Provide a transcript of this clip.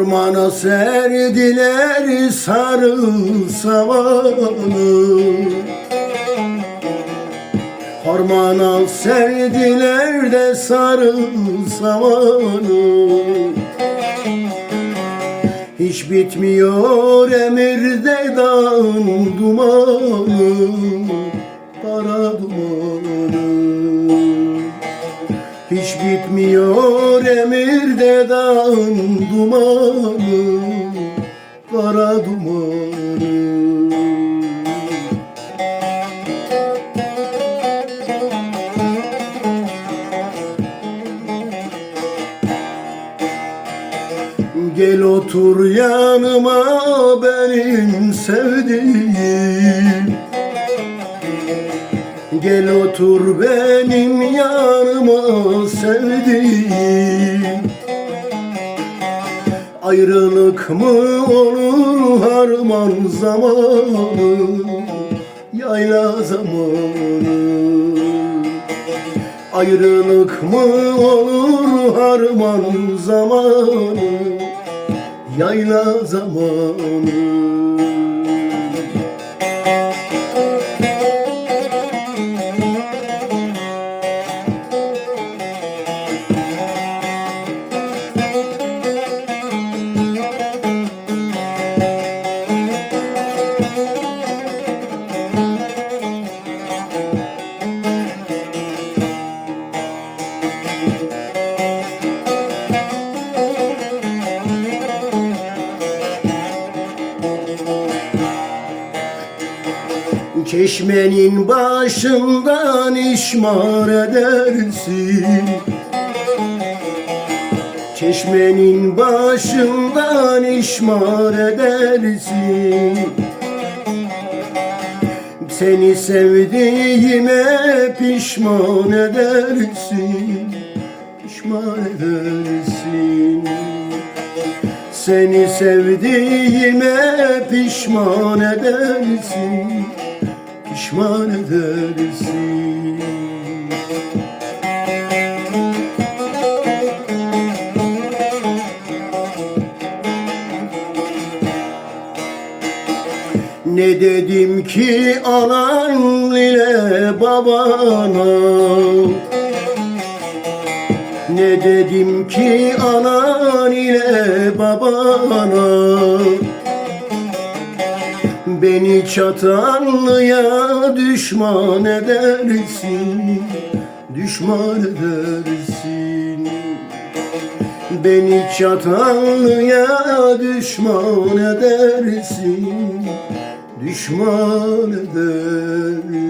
Harmana serdiler sarı savanı Harmana serdiler de sarı savanı Hiç bitmiyor emirde dağın dumanı Kara dumanı hiç bitmiyor emirde dağın dumanı Kara dumanı. Gel otur yanıma benim sevdiğim Gel otur benim yanıma sevdiğim. Ayrılık mı olur harman zamanı Yayla zamanı? Ayrılık mı olur harman zamanı Yayla zamanı Çeşmenin başından işmar edersin. Çeşmenin başından işmar edersin. Seni sevdiğime pişman edersin Pişman edersin. Seni sevdiğime pişman edersin Pişman edersin. Ne dedim ki anan ile babana? Ne dedim ki anan ile babana Beni çatanlıya düşman edersin Düşman edersin. Beni çatanlıya düşman edersin Düşman edersin